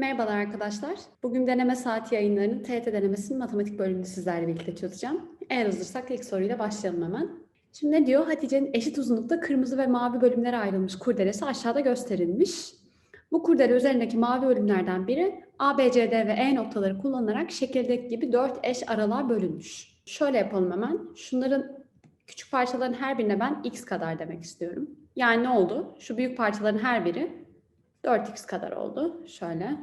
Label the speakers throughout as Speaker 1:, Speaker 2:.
Speaker 1: Merhabalar arkadaşlar. Bugün deneme saati yayınlarının TET denemesinin matematik bölümünü sizlerle birlikte çözeceğim. Eğer hazırsak ilk soruyla başlayalım hemen. Şimdi ne diyor? Hatice'nin eşit uzunlukta kırmızı ve mavi bölümlere ayrılmış kurdelesi aşağıda gösterilmiş. Bu kurdele üzerindeki mavi bölümlerden biri A, B, C, D ve E noktaları kullanılarak şekildeki gibi dört eş aralığa bölünmüş. Şöyle yapalım hemen. Şunların küçük parçaların her birine ben x kadar demek istiyorum. Yani ne oldu? Şu büyük parçaların her biri 4x kadar oldu. Şöyle.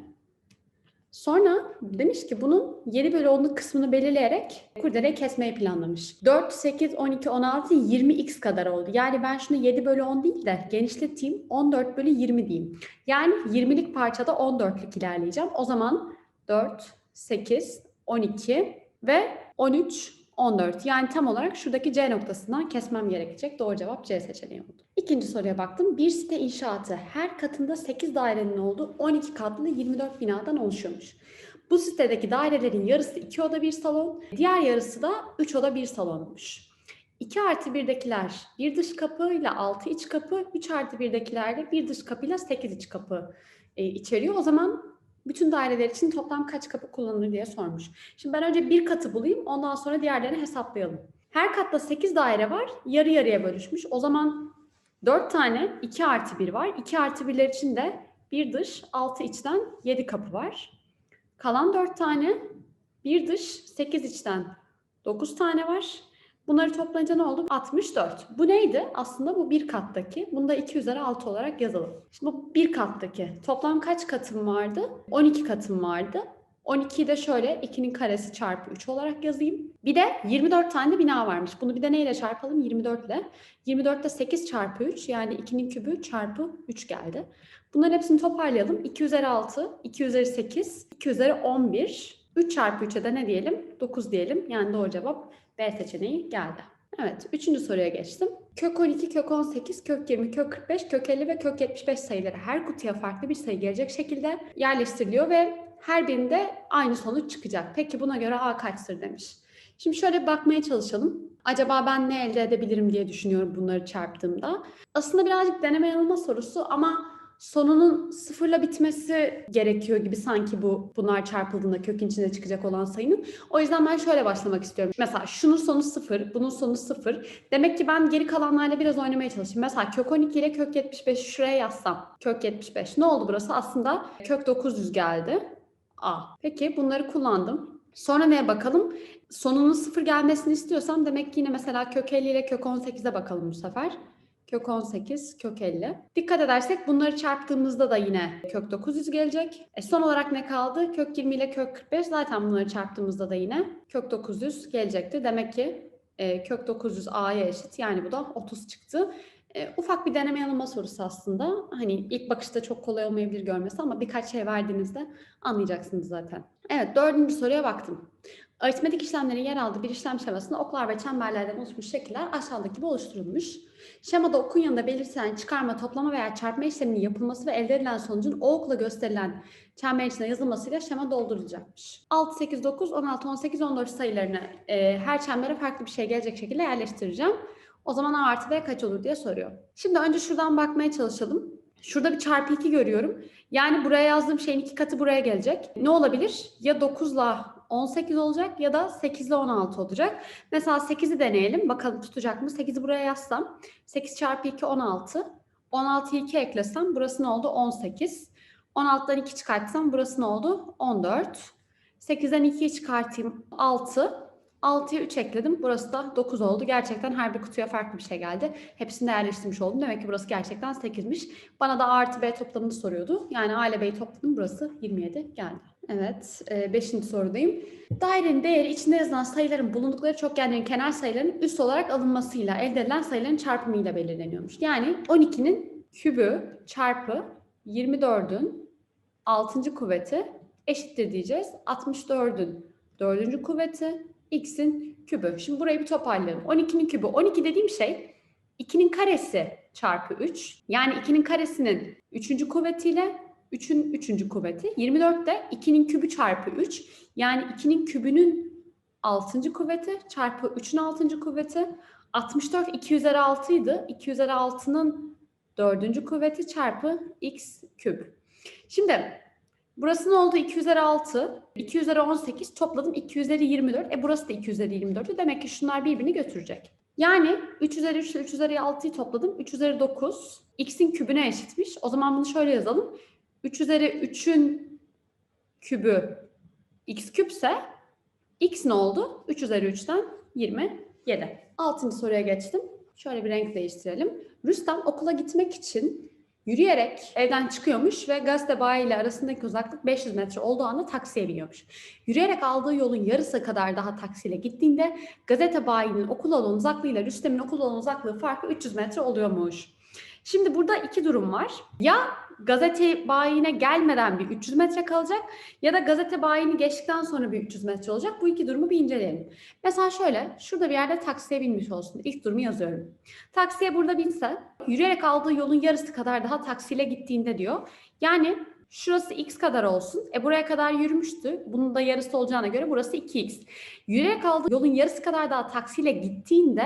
Speaker 1: Sonra demiş ki bunun 7 bölü 10'luk kısmını belirleyerek kurdeleyi kesmeyi planlamış. 4, 8, 12, 16, 20x kadar oldu. Yani ben şunu 7 bölü 10 değil de genişleteyim 14 bölü 20 diyeyim. Yani 20'lik parçada 14'lük ilerleyeceğim. O zaman 4, 8, 12 ve 13, 14. Yani tam olarak şuradaki C noktasından kesmem gerekecek. Doğru cevap C seçeneği oldu. İkinci soruya baktım. Bir site inşaatı her katında 8 dairenin olduğu 12 katlı 24 binadan oluşuyormuş. Bu sitedeki dairelerin yarısı 2 oda 1 salon, diğer yarısı da 3 oda 1 salonmuş. 2 artı 1'dekiler bir dış kapı ile 6 iç kapı, 3 artı 1'dekiler de bir dış kapı ile 8 iç kapı e, içeriyor. O zaman bütün daireler için toplam kaç kapı kullanılır diye sormuş. Şimdi ben önce bir katı bulayım ondan sonra diğerlerini hesaplayalım. Her katta 8 daire var yarı yarıya bölüşmüş. O zaman 4 tane 2 artı 1 var. 2 artı 1'ler için de bir dış 6 içten 7 kapı var. Kalan 4 tane bir dış 8 içten 9 tane var. Bunları toplayınca ne oldu? 64. Bu neydi? Aslında bu bir kattaki. Bunu da 2 üzeri 6 olarak yazalım. Şimdi bu bir kattaki. Toplam kaç katım vardı? 12 katım vardı. 12'yi de şöyle 2'nin karesi çarpı 3 olarak yazayım. Bir de 24 tane de bina varmış. Bunu bir de neyle çarpalım? 24 ile. 24'te 8 çarpı 3 yani 2'nin kübü çarpı 3 geldi. Bunların hepsini toparlayalım. 2 üzeri 6, 2 üzeri 8, 2 üzeri 11. 3 çarpı 3'e de ne diyelim? 9 diyelim. Yani doğru cevap B seçeneği geldi. Evet, üçüncü soruya geçtim. Kök 12, kök 18, kök 20, kök 45, kök 50 ve kök 75 sayıları her kutuya farklı bir sayı gelecek şekilde yerleştiriliyor ve her birinde aynı sonuç çıkacak. Peki buna göre A kaçtır demiş. Şimdi şöyle bakmaya çalışalım. Acaba ben ne elde edebilirim diye düşünüyorum bunları çarptığımda. Aslında birazcık deneme yanılma sorusu ama sonunun sıfırla bitmesi gerekiyor gibi sanki bu bunlar çarpıldığında kökün içinde çıkacak olan sayının. O yüzden ben şöyle başlamak istiyorum. Mesela şunun sonu sıfır, bunun sonu sıfır. Demek ki ben geri kalanlarla biraz oynamaya çalışayım. Mesela kök 12 ile kök 75 şuraya yazsam. Kök 75. Ne oldu burası? Aslında kök 900 geldi. A. Peki bunları kullandım. Sonra neye bakalım? Sonunun sıfır gelmesini istiyorsam demek ki yine mesela kök 50 ile kök 18'e bakalım bu sefer. Kök 18, kök 50. Dikkat edersek bunları çarptığımızda da yine kök 900 gelecek. E son olarak ne kaldı? Kök 20 ile kök 45 zaten bunları çarptığımızda da yine kök 900 gelecekti. Demek ki e, kök 900 a'ya eşit. Yani bu da 30 çıktı. E, ufak bir deneme yanılma sorusu aslında. Hani ilk bakışta çok kolay olmayabilir görmesi ama birkaç şey verdiğinizde anlayacaksınız zaten. Evet dördüncü soruya baktım. Aritmetik işlemlerin yer aldığı bir işlem şemasında oklar ve çemberlerden oluşmuş şekiller aşağıdaki gibi oluşturulmuş. Şemada okun yanında belirtilen çıkarma, toplama veya çarpma işleminin yapılması ve elde edilen sonucun o okla gösterilen çember içine yazılmasıyla şema doldurulacakmış. 6, 8, 9, 16, 18, 14 sayılarını e, her çembere farklı bir şey gelecek şekilde yerleştireceğim. O zaman A artı B kaç olur diye soruyor. Şimdi önce şuradan bakmaya çalışalım. Şurada bir çarpı 2 görüyorum. Yani buraya yazdığım şeyin iki katı buraya gelecek. Ne olabilir? Ya 9 ile 18 olacak ya da 8 ile 16 olacak. Mesela 8'i deneyelim. Bakalım tutacak mı? 8'i buraya yazsam. 8 çarpı 2 16. 16'yı 2 eklesem burası ne oldu? 18. 16'dan 2 çıkartsam burası ne oldu? 14. 8'den 2'yi çıkartayım. 6. 6'ya 3 ekledim. Burası da 9 oldu. Gerçekten her bir kutuya farklı bir şey geldi. Hepsini de yerleştirmiş oldum. Demek ki burası gerçekten 8'miş. Bana da A artı B toplamını soruyordu. Yani A ile B'yi topladım. Burası 27 geldi. Evet, 5. sorudayım. Dairenin değeri içinde yazılan sayıların bulundukları çokgenlerin kenar sayılarının üst olarak alınmasıyla elde edilen sayıların çarpımıyla belirleniyormuş. Yani 12'nin kübü çarpı 24'ün 6. kuvveti eşittir diyeceğiz. 64'ün 4. kuvveti x'in kübü. Şimdi burayı bir toparlayalım. 12'nin kübü. 12 dediğim şey 2'nin karesi çarpı 3. Yani 2'nin karesinin 3. kuvvetiyle 3'ün 3. kuvveti. 24 de 2'nin kübü çarpı 3. Yani 2'nin kübünün 6. kuvveti çarpı 3'ün 6. kuvveti. 64 2 üzeri 6 idi. 2 üzeri 6'nın 4. kuvveti çarpı x küp. Şimdi Burası ne oldu? 2 üzeri 6. 2 üzeri 18. Topladım 2 üzeri 24. E burası da 2 üzeri 24. Demek ki şunlar birbirini götürecek. Yani 3 üzeri 3 ile 3 üzeri 6'yı topladım. 3 üzeri 9. X'in kübüne eşitmiş. O zaman bunu şöyle yazalım. 3 üzeri 3'ün kübü x küpse x ne oldu? 3 üzeri 3'ten 27. Altıncı soruya geçtim. Şöyle bir renk değiştirelim. Rüstem okula gitmek için yürüyerek evden çıkıyormuş ve gazete bayi ile arasındaki uzaklık 500 metre olduğu anda taksiye biniyormuş. Yürüyerek aldığı yolun yarısı kadar daha taksiyle gittiğinde gazete bayinin okul olan uzaklığıyla Rüstem'in okul olan uzaklığı farkı 300 metre oluyormuş. Şimdi burada iki durum var. Ya gazete bayine gelmeden bir 300 metre kalacak ya da gazete bayini geçtikten sonra bir 300 metre olacak. Bu iki durumu bir inceleyelim. Mesela şöyle, şurada bir yerde taksiye binmiş olsun. İlk durumu yazıyorum. Taksiye burada binse, yürüyerek aldığı yolun yarısı kadar daha taksiyle gittiğinde diyor. Yani şurası x kadar olsun. E buraya kadar yürümüştü. Bunun da yarısı olacağına göre burası 2x. Yürüyerek aldığı yolun yarısı kadar daha taksiyle gittiğinde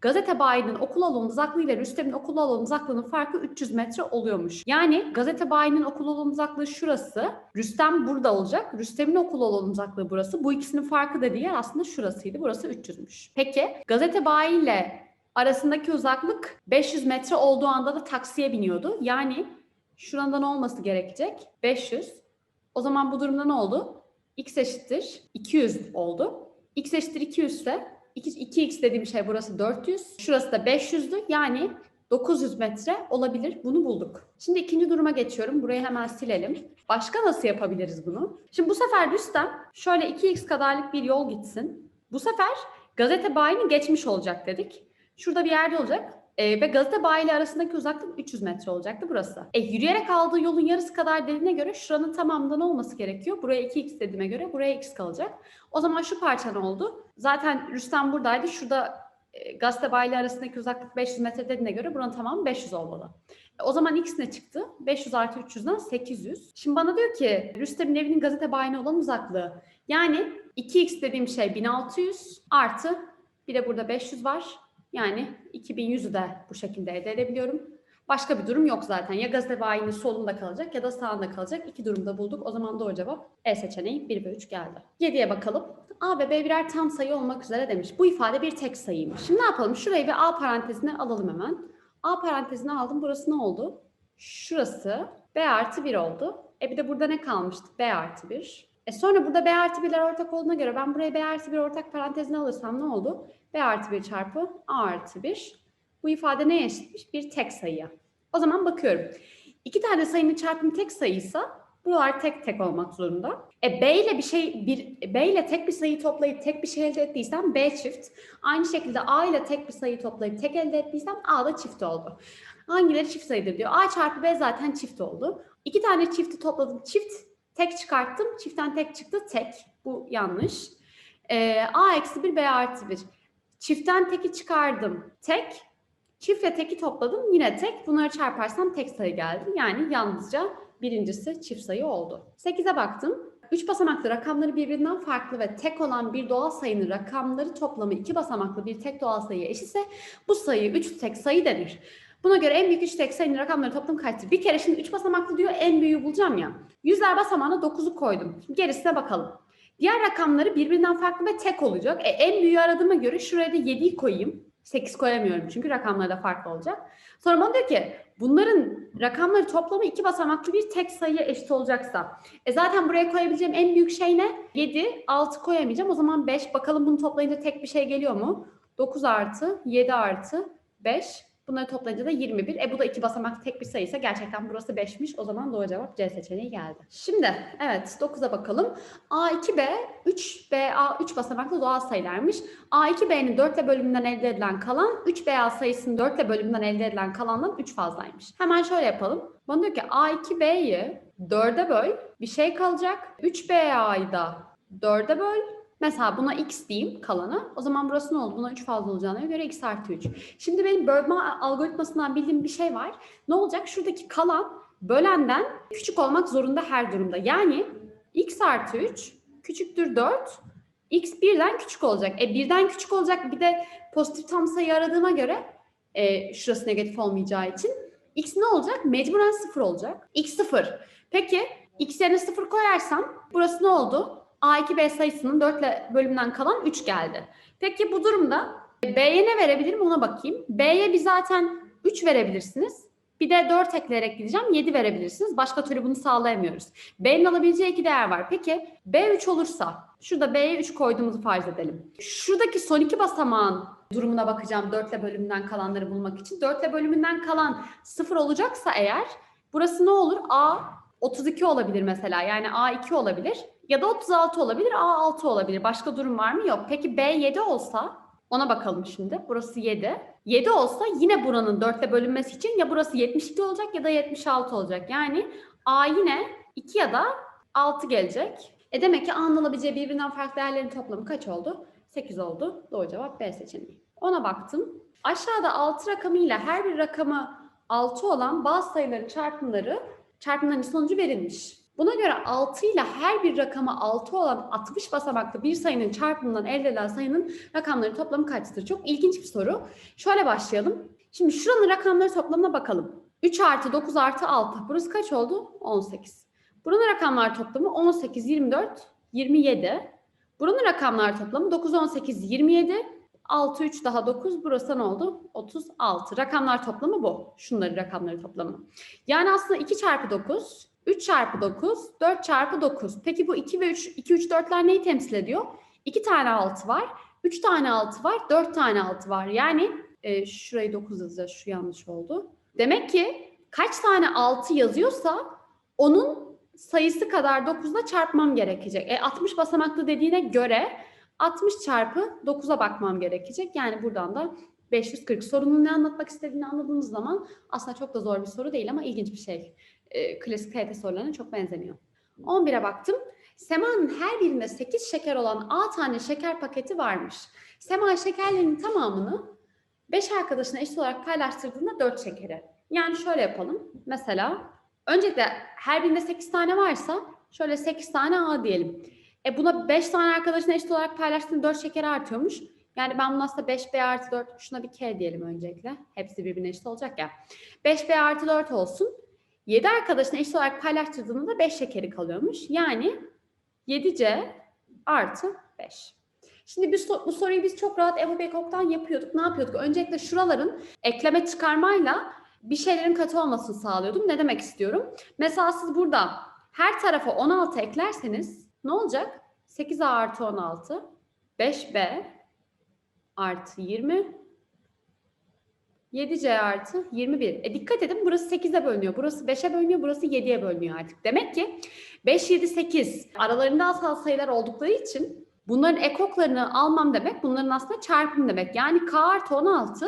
Speaker 1: gazete bayinin okul alanı uzaklığıyla Rüstem'in okul alanı uzaklığının farkı 300 metre oluyormuş. Yani gazete bayinin okul alanı uzaklığı şurası. Rüstem burada olacak. Rüstem'in okul alanı uzaklığı burası. Bu ikisinin farkı dediği yer aslında şurasıydı. Burası 300'müş. Peki gazete bayiyle arasındaki uzaklık 500 metre olduğu anda da taksiye biniyordu. Yani şuradan olması gerekecek 500. O zaman bu durumda ne oldu? x eşittir 200 oldu. x eşittir 200 ise 2x dediğim şey burası 400. Şurası da 500'dü. Yani 900 metre olabilir. Bunu bulduk. Şimdi ikinci duruma geçiyorum. Burayı hemen silelim. Başka nasıl yapabiliriz bunu? Şimdi bu sefer Rüstem şöyle 2x kadarlık bir yol gitsin. Bu sefer gazete bayini geçmiş olacak dedik. Şurada bir yerde olacak. Ee, ve gazete bayi arasındaki uzaklık 300 metre olacaktı burası. E, yürüyerek aldığı yolun yarısı kadar dediğine göre şuranın tamamında ne olması gerekiyor? Buraya 2x dediğime göre buraya x kalacak. O zaman şu parça ne oldu? Zaten Rüstem buradaydı. Şurada e, gazete bayi arasındaki uzaklık 500 metre dediğine göre buranın tamamı 500 olmalı. E, o zaman x ne çıktı? 500 artı 300'den 800. Şimdi bana diyor ki Rüstem'in evinin gazete bayine olan uzaklığı. Yani 2x dediğim şey 1600 artı bir de burada 500 var. Yani 2100'ü de bu şekilde elde edebiliyorum. Başka bir durum yok zaten. Ya gazete bayinin solunda kalacak ya da sağında kalacak. İki durumda bulduk. O zaman doğru cevap E seçeneği 1 ve 3 geldi. 7'ye bakalım. A ve B birer tam sayı olmak üzere demiş. Bu ifade bir tek sayıymış. Şimdi ne yapalım? Şurayı bir A parantezine alalım hemen. A parantezine aldım. Burası ne oldu? Şurası B artı 1 oldu. E bir de burada ne kalmıştı? B artı 1. E sonra burada B artı 1'ler ortak olduğuna göre ben buraya B artı 1 ortak parantezine alırsam ne oldu? B artı 1 çarpı A artı 1. Bu ifade neye eşitmiş? Bir tek sayıya. O zaman bakıyorum. İki tane sayının çarpımı tek sayıysa buralar tek tek olmak zorunda. E B ile bir şey bir B ile tek bir sayı toplayıp tek bir şey elde ettiysem B çift. Aynı şekilde A ile tek bir sayı toplayıp tek elde ettiysem A da çift oldu. Hangileri çift sayıdır diyor. A çarpı B zaten çift oldu. İki tane çifti topladım. Çift tek çıkarttım. Çiftten tek çıktı tek. Bu yanlış. E, A eksi 1 B artı 1. Çiftten teki çıkardım. Tek. Çiftle teki topladım. Yine tek. Bunları çarparsam tek sayı geldi. Yani yalnızca birincisi çift sayı oldu. 8'e baktım. 3 basamaklı rakamları birbirinden farklı ve tek olan bir doğal sayının rakamları toplamı 2 basamaklı bir tek doğal sayıya eşitse bu sayı 3 tek sayı denir. Buna göre en büyük 3 tek sayının rakamları toplam kaçtır? Bir kere şimdi 3 basamaklı diyor en büyüğü bulacağım ya. Yüzler basamağına 9'u koydum. Gerisine bakalım. Diğer rakamları birbirinden farklı ve tek olacak. E, en büyüğü aradığıma göre şuraya da 7'yi koyayım. 8 koyamıyorum çünkü rakamları da farklı olacak. Sonra bana diyor ki bunların rakamları toplamı iki basamaklı bir tek sayıya eşit olacaksa. E zaten buraya koyabileceğim en büyük şey ne? 7, 6 koyamayacağım. O zaman 5. Bakalım bunu toplayınca tek bir şey geliyor mu? 9 artı 7 artı 5. Bunları toplayınca da 21. E bu da iki basamak tek bir sayıysa gerçekten burası 5'miş. O zaman doğru cevap C seçeneği geldi. Şimdi evet 9'a bakalım. A2B 3BA 3 basamaklı doğal sayılarmış. A2B'nin 4 ile bölümünden elde edilen kalan 3BA sayısının 4 ile bölümünden elde edilen kalandan 3 fazlaymış. Hemen şöyle yapalım. Bana diyor ki A2B'yi 4'e böl bir şey kalacak. 3BA'yı da 4'e böl Mesela buna x diyeyim kalana. O zaman burası ne oldu? Buna 3 fazla olacağına göre x artı 3. Şimdi benim bölme algoritmasından bildiğim bir şey var. Ne olacak? Şuradaki kalan bölenden küçük olmak zorunda her durumda. Yani x artı 3 küçüktür 4. x birden küçük olacak. E birden küçük olacak bir de pozitif tam sayı aradığıma göre e, şurası negatif olmayacağı için x ne olacak? Mecburen 0 olacak. x 0. Peki X yerine 0 koyarsam burası ne oldu? A2B sayısının 4 ile bölümünden kalan 3 geldi. Peki bu durumda B'ye ne verebilirim ona bakayım. B'ye bir zaten 3 verebilirsiniz. Bir de 4 ekleyerek gideceğim 7 verebilirsiniz. Başka türlü bunu sağlayamıyoruz. B'nin alabileceği iki değer var. Peki B 3 olursa şurada B'ye 3 koyduğumuzu farz edelim. Şuradaki son iki basamağın durumuna bakacağım 4 ile bölümünden kalanları bulmak için. 4 ile bölümünden kalan 0 olacaksa eğer burası ne olur? A 32 olabilir mesela. Yani A2 olabilir. Ya da 36 olabilir, A6 olabilir. Başka durum var mı? Yok. Peki B7 olsa ona bakalım şimdi. Burası 7. 7 olsa yine buranın 4 ile bölünmesi için ya burası 72 olacak ya da 76 olacak. Yani A yine 2 ya da 6 gelecek. E demek ki A'nın alabileceği birbirinden farklı değerlerin toplamı kaç oldu? 8 oldu. Doğru cevap B seçeneği. Ona baktım. Aşağıda 6 rakamıyla her bir rakamı 6 olan bazı sayıların çarpımları çarpımların sonucu verilmiş. Buna göre 6 ile her bir rakama 6 olan 60 basamaklı bir sayının çarpımından elde edilen sayının rakamları toplamı kaçtır? Çok ilginç bir soru. Şöyle başlayalım. Şimdi şuranın rakamları toplamına bakalım. 3 artı 9 artı 6. Burası kaç oldu? 18. Buranın rakamlar toplamı 18, 24, 27. Buranın rakamlar toplamı 9, 18, 27. 6, 3 daha 9. Burası ne oldu? 36. Rakamlar toplamı bu. Şunların rakamları toplamı. Yani aslında 2 çarpı 9, 3 çarpı 9, 4 çarpı 9. Peki bu 2 ve 3, 2, 3, 4'ler neyi temsil ediyor? 2 tane 6 var, 3 tane 6 var, 4 tane 6 var. Yani e, şurayı 9 yazacağız, şu yanlış oldu. Demek ki kaç tane 6 yazıyorsa onun sayısı kadar 9'la çarpmam gerekecek. E 60 basamaklı dediğine göre 60 çarpı 9'a bakmam gerekecek. Yani buradan da 540. Sorunun ne anlatmak istediğini anladığınız zaman aslında çok da zor bir soru değil ama ilginç bir şey. E, klasik TYT sorularına çok benzemiyor. 11'e baktım. Sema'nın her birinde 8 şeker olan A tane şeker paketi varmış. Sema şekerlerinin tamamını 5 arkadaşına eşit olarak paylaştırdığında 4 şekeri. Yani şöyle yapalım. Mesela öncelikle her birinde 8 tane varsa şöyle 8 tane A diyelim. E buna 5 tane arkadaşına eşit olarak paylaştığında 4 şekeri artıyormuş. Yani ben bunu aslında 5B artı 4, şuna bir K diyelim öncelikle. Hepsi birbirine eşit olacak ya. 5B artı 4 olsun. 7 arkadaşına eşit olarak paylaştırdığında da 5 şekeri kalıyormuş. Yani 7C artı 5. Şimdi biz, bu soruyu biz çok rahat Ebu Bekok'tan yapıyorduk. Ne yapıyorduk? Öncelikle şuraların ekleme çıkarmayla bir şeylerin katı olmasını sağlıyordum. Ne demek istiyorum? Mesela siz burada her tarafa 16 eklerseniz ne olacak? 8A artı 16, 5B artı 20, 7C artı 21. E dikkat edin burası 8'e bölünüyor. Burası 5'e bölünüyor. Burası 7'ye bölünüyor artık. Demek ki 5, 7, 8 aralarında asal sayılar oldukları için bunların ekoklarını almam demek bunların aslında çarpım demek. Yani K artı 16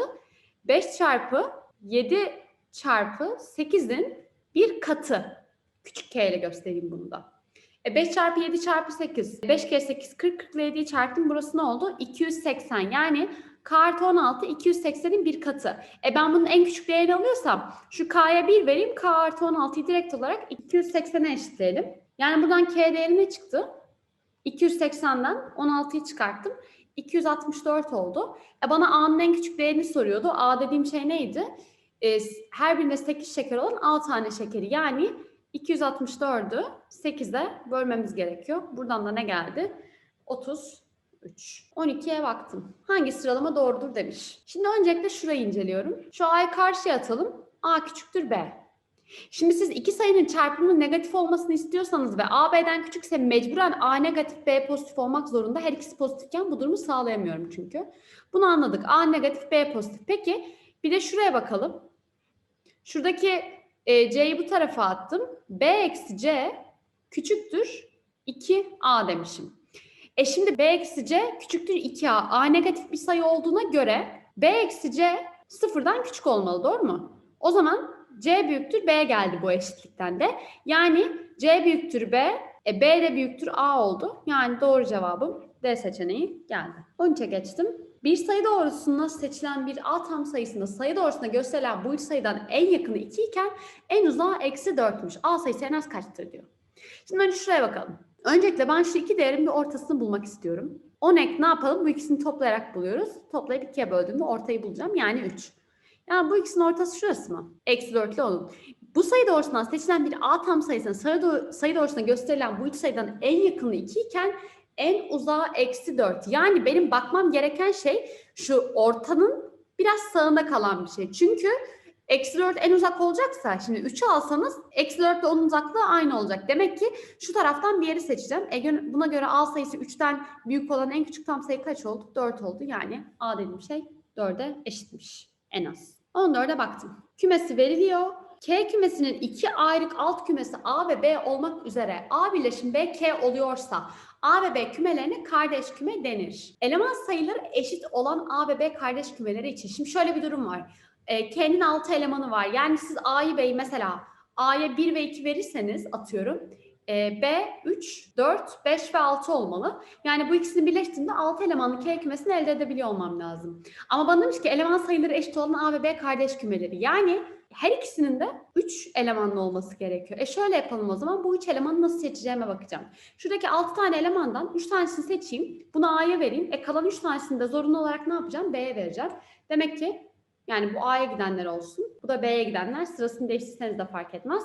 Speaker 1: 5 çarpı 7 çarpı 8'in bir katı. Küçük k ile göstereyim bunu da. E 5 çarpı 7 çarpı 8. 5 kere 8 40 40 ile 7'yi çarptım. Burası ne oldu? 280. Yani K artı 16 280'in bir katı. E ben bunun en küçük değerini alıyorsam şu K'ya 1 vereyim. K artı 16'yı direkt olarak 280'e eşitleyelim. Yani buradan K değeri ne çıktı? 280'den 16'yı çıkarttım. 264 oldu. E bana A'nın en küçük değerini soruyordu. A dediğim şey neydi? E, her birinde 8 şeker olan A tane şekeri. Yani 264'ü 8'e bölmemiz gerekiyor. Buradan da ne geldi? 30 3. 12'ye baktım. Hangi sıralama doğrudur demiş. Şimdi öncelikle şurayı inceliyorum. Şu A'yı karşıya atalım. A küçüktür B. Şimdi siz iki sayının çarpımının negatif olmasını istiyorsanız ve A B'den küçükse mecburen A negatif B pozitif olmak zorunda. Her ikisi pozitifken bu durumu sağlayamıyorum çünkü. Bunu anladık. A negatif B pozitif. Peki bir de şuraya bakalım. Şuradaki e, C'yi bu tarafa attım. B eksi C küçüktür 2A demişim. E şimdi B eksi C küçüktür 2A. A negatif bir sayı olduğuna göre B eksi C sıfırdan küçük olmalı doğru mu? O zaman C büyüktür B geldi bu eşitlikten de. Yani C büyüktür B, e, B de büyüktür A oldu. Yani doğru cevabım D seçeneği geldi. 13'e geçtim. Bir sayı doğrusunda seçilen bir A tam sayısında sayı doğrusunda gösterilen bu üç sayıdan en yakını 2 iken en uzağı eksi 4'müş. A sayısı en az kaçtır diyor. Şimdi önce şuraya bakalım. Öncelikle ben şu iki değerin bir ortasını bulmak istiyorum. 10 ek ne yapalım? Bu ikisini toplayarak buluyoruz. Toplayıp ikiye böldüğümde ortayı bulacağım. Yani 3. Yani bu ikisinin ortası şurası mı? Eksi 4 ile 10'un. Bu sayı doğrusundan seçilen bir A tam sayısının sayı doğrusuna gösterilen bu üç sayıdan en yakını 2 iken en uzağı eksi 4. Yani benim bakmam gereken şey şu ortanın biraz sağında kalan bir şey. Çünkü eksi 4 en uzak olacaksa şimdi 3'ü alsanız eksi 4 ile onun uzaklığı aynı olacak. Demek ki şu taraftan bir yeri seçeceğim. E, buna göre A sayısı 3'ten büyük olan en küçük tam sayı kaç oldu? 4 oldu. Yani A dediğim şey 4'e eşitmiş en az. 14'e baktım. Kümesi veriliyor. K kümesinin iki ayrık alt kümesi A ve B olmak üzere A birleşim B K oluyorsa A ve B kümelerine kardeş küme denir. Eleman sayıları eşit olan A ve B kardeş kümeleri için. Şimdi şöyle bir durum var. E, K'nin 6 elemanı var. Yani siz A'yı B'yi mesela A'ya 1 ve 2 verirseniz atıyorum e, B 3, 4, 5 ve 6 olmalı. Yani bu ikisini birleştiğinde 6 elemanlı K kümesini elde edebiliyor olmam lazım. Ama bana demiş ki eleman sayıları eşit olan A ve B kardeş kümeleri. Yani her ikisinin de 3 elemanlı olması gerekiyor. E şöyle yapalım o zaman. Bu 3 elemanı nasıl seçeceğime bakacağım. Şuradaki 6 tane elemandan 3 tanesini seçeyim. Bunu A'ya vereyim. E kalan 3 tanesini de zorunlu olarak ne yapacağım? B'ye vereceğim. Demek ki yani bu A'ya gidenler olsun. Bu da B'ye gidenler. Sırasını değiştirseniz de fark etmez.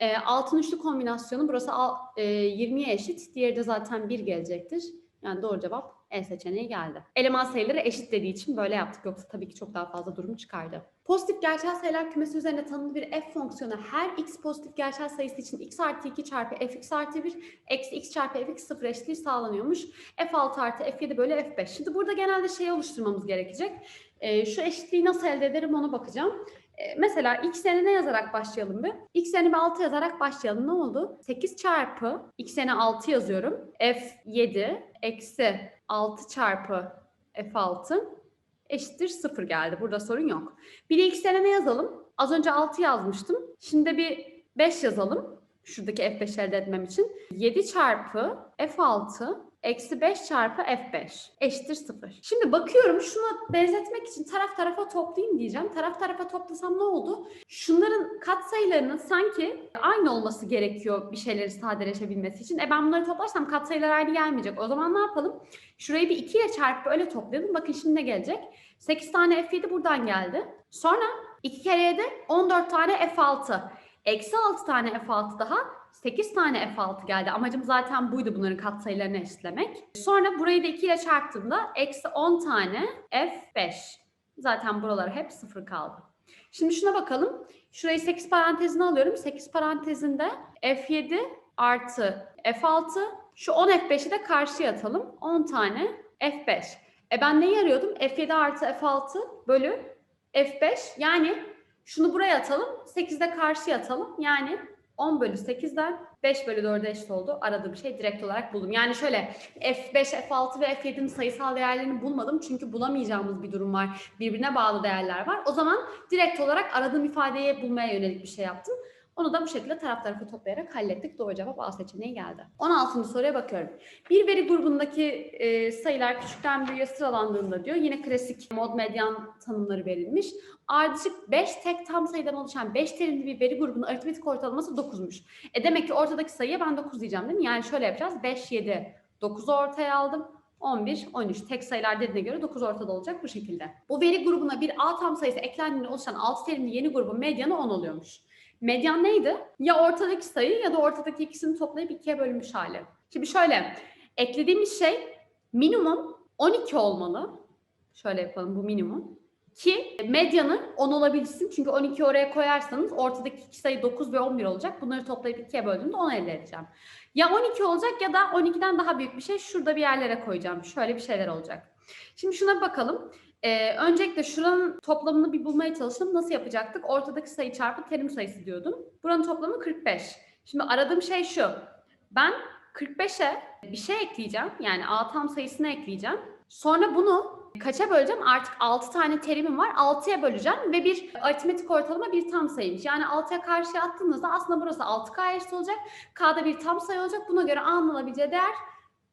Speaker 1: E, altın üçlü kombinasyonu burası al- e, 20'ye eşit. Diğeri de zaten 1 gelecektir. Yani doğru cevap E seçeneği geldi. Eleman sayıları eşit dediği için böyle yaptık. Yoksa tabii ki çok daha fazla durum çıkardı. Pozitif gerçel sayılar kümesi üzerinde tanımlı bir f fonksiyonu her x pozitif gerçel sayısı için x artı 2 çarpı fx artı 1 eksi x çarpı fx sıfır eşitliği sağlanıyormuş. f6 artı f7 bölü f5. Şimdi burada genelde şey oluşturmamız gerekecek. Ee, şu eşitliği nasıl elde ederim ona bakacağım. Ee, mesela x yerine ne yazarak başlayalım bir? x yerine bir 6 yazarak başlayalım. Ne oldu? 8 çarpı x yerine 6 yazıyorum. f7 eksi 6 çarpı f6 eşittir 0 geldi. Burada sorun yok. Bir de x yerine ne yazalım? Az önce 6 yazmıştım. Şimdi bir 5 yazalım. Şuradaki f5 elde etmem için. 7 çarpı f6 eksi 5 çarpı f5 eşittir 0. Şimdi bakıyorum şuna benzetmek için taraf tarafa toplayayım diyeceğim. Taraf tarafa toplasam ne oldu? Şunların katsayılarının sanki aynı olması gerekiyor bir şeyleri sadeleşebilmesi için. E ben bunları toplarsam katsayılar aynı gelmeyecek. O zaman ne yapalım? Şurayı bir 2 ile çarpıp öyle toplayalım. Bakın şimdi ne gelecek? 8 tane f7 buradan geldi. Sonra 2 kereye de 14 tane f6. Eksi 6 tane f6 daha 8 tane f6 geldi. Amacım zaten buydu bunların katsayılarını eşitlemek. Sonra burayı da 2 ile çarptığımda eksi 10 tane f5. Zaten buralar hep 0 kaldı. Şimdi şuna bakalım. Şurayı 8 parantezine alıyorum. 8 parantezinde f7 artı f6. Şu 10 f5'i de karşıya atalım. 10 tane f5. E ben neyi arıyordum? f7 artı f6 bölü f5. Yani şunu buraya atalım. 8'de karşıya atalım. Yani 10 bölü 8'den 5 bölü 4'e eşit oldu. Aradığım şey direkt olarak buldum. Yani şöyle F5, F6 ve F7'nin sayısal değerlerini bulmadım. Çünkü bulamayacağımız bir durum var. Birbirine bağlı değerler var. O zaman direkt olarak aradığım ifadeyi bulmaya yönelik bir şey yaptım. Onu da bu şekilde taraf tarafa toplayarak hallettik. Doğru cevap A seçeneği geldi. 16. soruya bakıyorum. Bir veri grubundaki e, sayılar küçükten büyüğe sıralandığında diyor. Yine klasik mod medyan tanımları verilmiş. Ardışık 5 tek tam sayıdan oluşan 5 terimli bir veri grubunun aritmetik ortalaması 9'muş. E demek ki ortadaki sayıya ben 9 diyeceğim değil mi? Yani şöyle yapacağız. 5, 7, 9'u ortaya aldım. 11, 13 tek sayılar dediğine göre 9 ortada olacak bu şekilde. Bu veri grubuna bir A tam sayısı eklendiğinde oluşan 6 terimli yeni grubun medyanı 10 oluyormuş. Medyan neydi? Ya ortadaki sayı ya da ortadaki ikisini toplayıp ikiye bölünmüş hali. Şimdi şöyle eklediğimiz şey minimum 12 olmalı. Şöyle yapalım bu minimum. Ki medyanı 10 olabilsin. Çünkü 12 oraya koyarsanız ortadaki iki sayı 9 ve 11 olacak. Bunları toplayıp ikiye böldüğümde 10 elde edeceğim. Ya 12 olacak ya da 12'den daha büyük bir şey şurada bir yerlere koyacağım. Şöyle bir şeyler olacak. Şimdi şuna bakalım. Ee, öncelikle şuranın toplamını bir bulmaya çalışalım. Nasıl yapacaktık? Ortadaki sayı çarpı terim sayısı diyordum. Buranın toplamı 45. Şimdi aradığım şey şu. Ben 45'e bir şey ekleyeceğim. Yani A tam sayısını ekleyeceğim. Sonra bunu kaça böleceğim? Artık 6 tane terimim var. 6'ya böleceğim ve bir aritmetik ortalama bir tam sayıymış. Yani 6'ya karşıya attığımızda aslında burası 6K eşit olacak. K'da bir tam sayı olacak. Buna göre A'nın alabileceği değer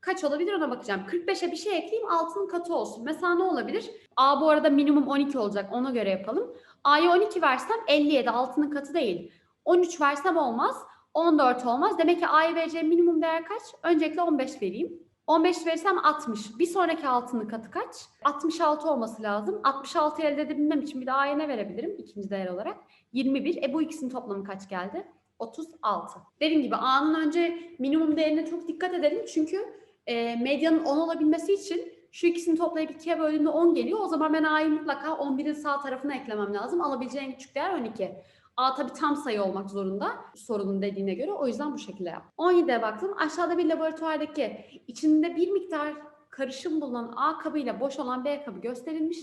Speaker 1: kaç olabilir ona bakacağım. 45'e bir şey ekleyeyim 6'nın katı olsun. Mesela ne olabilir? A bu arada minimum 12 olacak. Ona göre yapalım. A'ya 12 versem 57 6'nın katı değil. 13 versem olmaz. 14 olmaz. Demek ki A'ya vereceğim minimum değer kaç? Öncelikle 15 vereyim. 15 verirsem 60. Bir sonraki altının katı kaç? 66 olması lazım. 66 elde edebilmem için bir daha A'ya ne verebilirim ikinci değer olarak? 21. E bu ikisinin toplamı kaç geldi? 36. Dediğim gibi A'nın önce minimum değerine çok dikkat edelim. Çünkü e, medyanın 10 olabilmesi için şu ikisini toplayıp ikiye böldüğümde 10 geliyor. O zaman ben A'yı mutlaka 11'in sağ tarafına eklemem lazım. Alabileceğim en küçük değer 12. A tabii tam sayı olmak zorunda sorunun dediğine göre. O yüzden bu şekilde yap. 17'ye baktım. Aşağıda bir laboratuvardaki içinde bir miktar karışım bulunan A kabıyla boş olan B kabı gösterilmiş.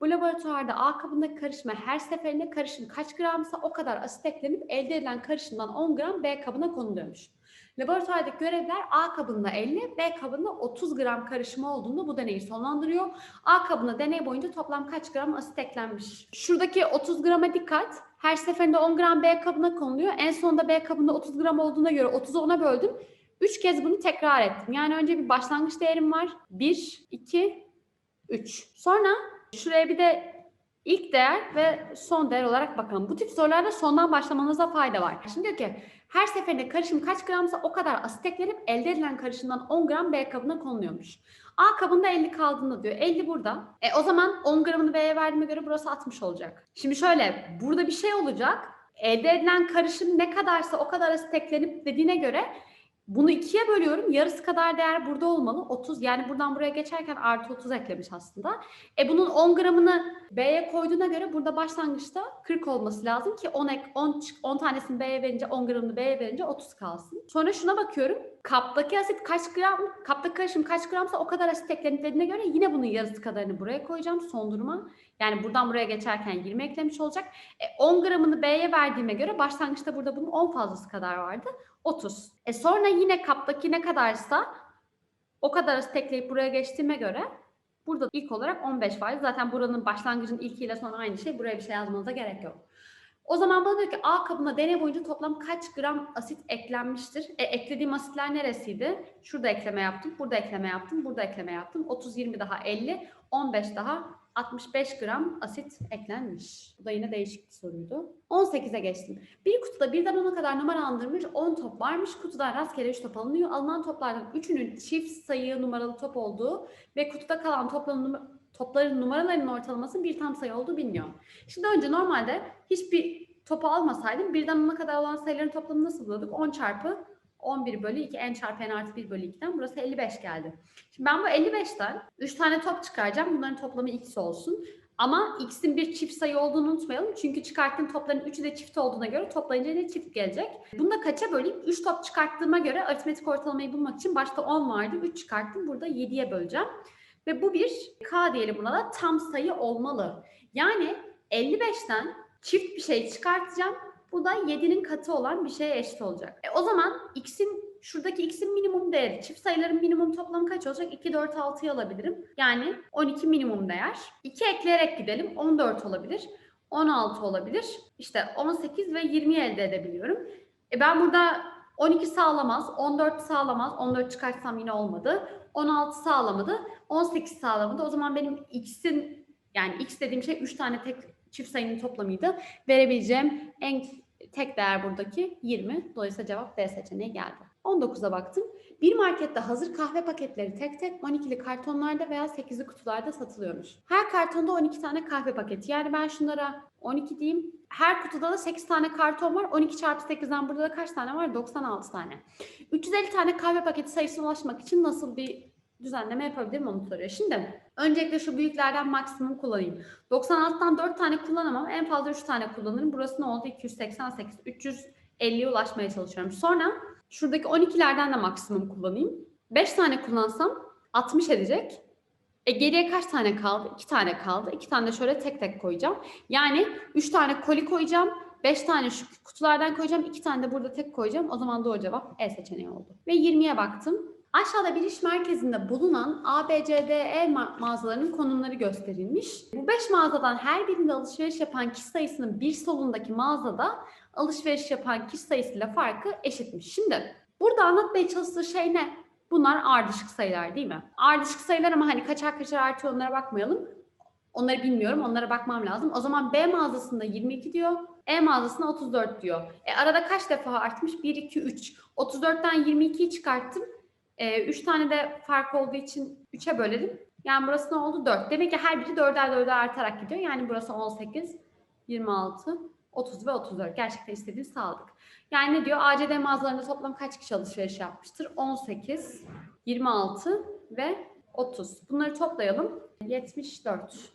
Speaker 1: Bu laboratuvarda A kabındaki karışıma her seferinde karışım kaç gramsa o kadar asit eklenip elde edilen karışımdan 10 gram B kabına konuluyormuş. Laboratuvardaki görevler A kabında 50, B kabında 30 gram karışımı olduğunda bu deneyi sonlandırıyor. A kabına deney boyunca toplam kaç gram asit eklenmiş? Şuradaki 30 grama dikkat. Her seferinde 10 gram B kabına konuluyor. En sonunda B kabında 30 gram olduğuna göre 30'u 10'a böldüm. 3 kez bunu tekrar ettim. Yani önce bir başlangıç değerim var. 1, 2, 3. Sonra şuraya bir de ilk değer ve son değer olarak bakalım. Bu tip sorularda sondan başlamanıza fayda var. Şimdi diyor ki her seferinde karışım kaç gramsa o kadar asit eklenip elde edilen karışımdan 10 gram B kabına konuluyormuş. A kabında 50 kaldığında diyor. 50 burada. E o zaman 10 gramını B'ye verdiğime göre burası 60 olacak. Şimdi şöyle burada bir şey olacak. Elde edilen karışım ne kadarsa o kadar asit eklenip dediğine göre bunu ikiye bölüyorum. Yarısı kadar değer burada olmalı. 30 yani buradan buraya geçerken artı 30 eklemiş aslında. E bunun 10 gramını B'ye koyduğuna göre burada başlangıçta 40 olması lazım ki 10, ek, 10, 10 tanesini B'ye verince 10 gramını B'ye verince 30 kalsın. Sonra şuna bakıyorum. Kaptaki asit kaç gram, kaptaki karışım kaç gramsa o kadar asit eklenip dediğine göre yine bunun yarısı kadarını buraya koyacağım son duruma. Yani buradan buraya geçerken 20 eklemiş olacak. E 10 gramını B'ye verdiğime göre başlangıçta burada bunun 10 fazlası kadar vardı. 30. E sonra yine kaptaki ne kadarsa o kadar asit ekleyip buraya geçtiğime göre burada ilk olarak 15 var. Zaten buranın başlangıcın ilkiyle sonra aynı şey. Buraya bir şey yazmanıza gerek yok. O zaman bana diyor ki A kabına deney boyunca toplam kaç gram asit eklenmiştir? E, eklediğim asitler neresiydi? Şurada ekleme yaptım, burada ekleme yaptım, burada ekleme yaptım. 30, 20 daha 50, 15 daha 65 gram asit eklenmiş. Bu da yine değişik bir soruydu. 18'e geçtim. Bir kutuda birden 10'a kadar numaralandırılmış 10 top varmış. Kutudan rastgele 3 top alınıyor. Alınan toplardan 3'ünün çift sayı numaralı top olduğu ve kutuda kalan topların, topların numaralarının ortalaması bir tam sayı olduğu biliniyor. Şimdi önce normalde hiçbir topu almasaydım birden 10'a kadar olan sayıların toplamını nasıl buluyorduk? 10 çarpı 11 bölü 2 n çarpı n artı 1 bölü 2'den burası 55 geldi. Şimdi ben bu 55'ten 3 tane top çıkaracağım. Bunların toplamı x olsun. Ama x'in bir çift sayı olduğunu unutmayalım. Çünkü çıkarttığım topların 3'ü de çift olduğuna göre toplayınca ne çift gelecek. Bunu da kaça böleyim? 3 top çıkarttığıma göre aritmetik ortalamayı bulmak için başta 10 vardı. 3 çıkarttım. Burada 7'ye böleceğim. Ve bu bir k diyelim buna da tam sayı olmalı. Yani 55'ten çift bir şey çıkartacağım. Bu da 7'nin katı olan bir şeye eşit olacak. E o zaman x'in şuradaki x'in minimum değeri çift sayıların minimum toplamı kaç olacak? 2, 4, 6'yı alabilirim. Yani 12 minimum değer. 2 ekleyerek gidelim. 14 olabilir. 16 olabilir. İşte 18 ve 20 elde edebiliyorum. E ben burada 12 sağlamaz, 14 sağlamaz. 14 çıkartsam yine olmadı. 16 sağlamadı. 18 sağlamadı. O zaman benim x'in yani x dediğim şey 3 tane tek çift sayının toplamıydı. Verebileceğim en tek değer buradaki 20. Dolayısıyla cevap B seçeneği geldi. 19'a baktım. Bir markette hazır kahve paketleri tek tek 12'li kartonlarda veya 8'li kutularda satılıyormuş. Her kartonda 12 tane kahve paketi. Yani ben şunlara 12 diyeyim. Her kutuda da 8 tane karton var. 12 çarpı 8'den burada da kaç tane var? 96 tane. 350 tane kahve paketi sayısına ulaşmak için nasıl bir düzenleme yapabilirim onu soruyor. Şimdi öncelikle şu büyüklerden maksimum kullanayım. 96'dan 4 tane kullanamam. En fazla 3 tane kullanırım. Burası ne oldu? 288. 350'ye ulaşmaya çalışıyorum. Sonra şuradaki 12'lerden de maksimum kullanayım. 5 tane kullansam 60 edecek. E geriye kaç tane kaldı? 2 tane kaldı. 2 tane de şöyle tek tek koyacağım. Yani 3 tane koli koyacağım. 5 tane şu kutulardan koyacağım. 2 tane de burada tek koyacağım. O zaman doğru cevap E seçeneği oldu. Ve 20'ye baktım. Aşağıda bir iş merkezinde bulunan ABCDE ma- mağazalarının konumları gösterilmiş. Bu 5 mağazadan her birinde alışveriş yapan kişi sayısının bir solundaki mağazada alışveriş yapan kişi sayısıyla farkı eşitmiş. Şimdi burada anlatmaya çalıştığı şey ne? Bunlar ardışık sayılar değil mi? Ardışık sayılar ama hani kaçar kaçar artıyor onlara bakmayalım. Onları bilmiyorum. Onlara bakmam lazım. O zaman B mağazasında 22 diyor. E mağazasında 34 diyor. E arada kaç defa artmış? 1, 2, 3. 34'ten 22'yi çıkarttım. Ee, üç tane de fark olduğu için 3'e bölelim. Yani burası ne oldu? 4. Demek ki her biri 4'er 4'er artarak gidiyor. Yani burası 18, 26, 30 ve 34. Gerçekten istediğini sağladık. Yani ne diyor? ACD mağazalarında toplam kaç kişi alışveriş yapmıştır? 18, 26 ve 30. Bunları toplayalım. 74.